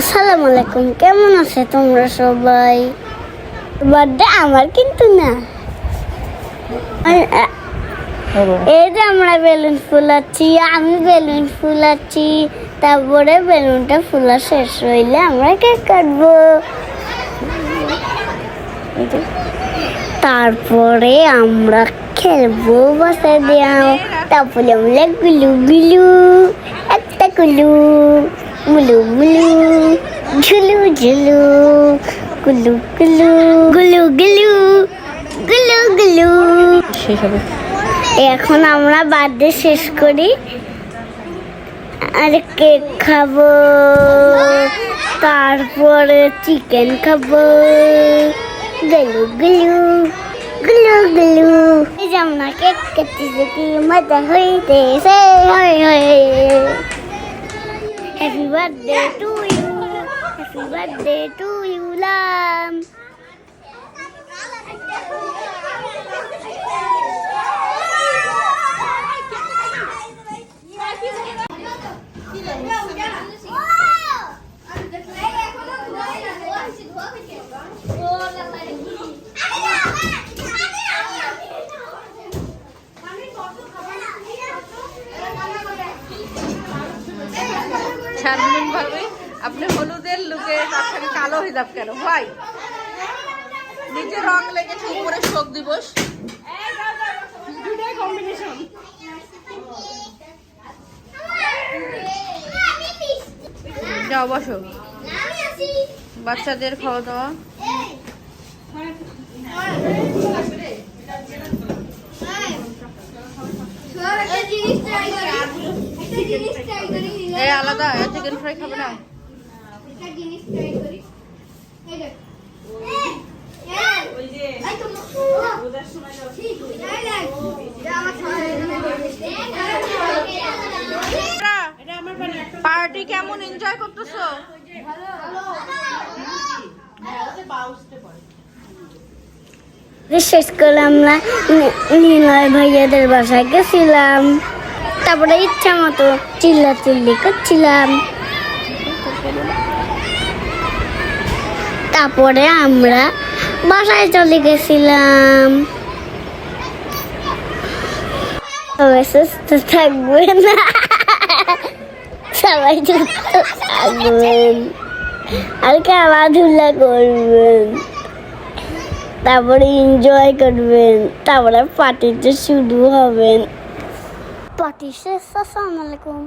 আসসালামু আলাইকুম কেমন আছে তোমরা সবাই? বার্থডে আমার কিন্তু না। এই যে আমরা বেলুন ফুলাচ্ছি আমি বেলুন ফুলাচ্ছি তারপরে বেলুনটা ফুলা শেষ হইলে আমরা কেক কাটবো। তারপরে আমরা খেলব বসে দিয়াও। তারপরে আমরা গুলু গুলু একটা গুলু। মুলু মুলু ঝুলু ঝুলু গুলু গুলু গুলু গুলু গুলু গুলু শেষ হবে। এখন আমরা বার্থডে শেষ করি। আর কেক খাব তারপরে চিকেন খাব। গলু গলু গলু গলু। আমরা কেক কাটতেছি কি মজা হইতেছে। হয়ে হয়ে Happy birthday to you. Happy birthday to you, love. Sharmin আপনি হলুদের লুকে তার কালো হয়ে যাবে কেন? ভাই নিচে রং লেগেছে উপরে শোক দিবস। যাও, বসো। বাচ্চাদের খাওয়া দাওয়া। এই আলাদা চিকেন ফ্রাই খাবে না। পার্টি কেমন এনজয় করতেছো? শেষ করে আমরা নি- নিলয় ভাইয়াদের বাসায় গেছিলাম। তারপরে ইচ্ছা মতো চিল্লা চিল্লি করছিলাম। তারপরে আমরা বাসায় চলে গেছিলাম। সবাই সুস্থ থাকবেন সবাই সুস্থ থাকবেন। আর খেলাধুলা করবেন। তারপরে এনজয় করবেন। তারপরে পার্টিতে শুরু হবেন। শেষ আসসালামু আলাইকুম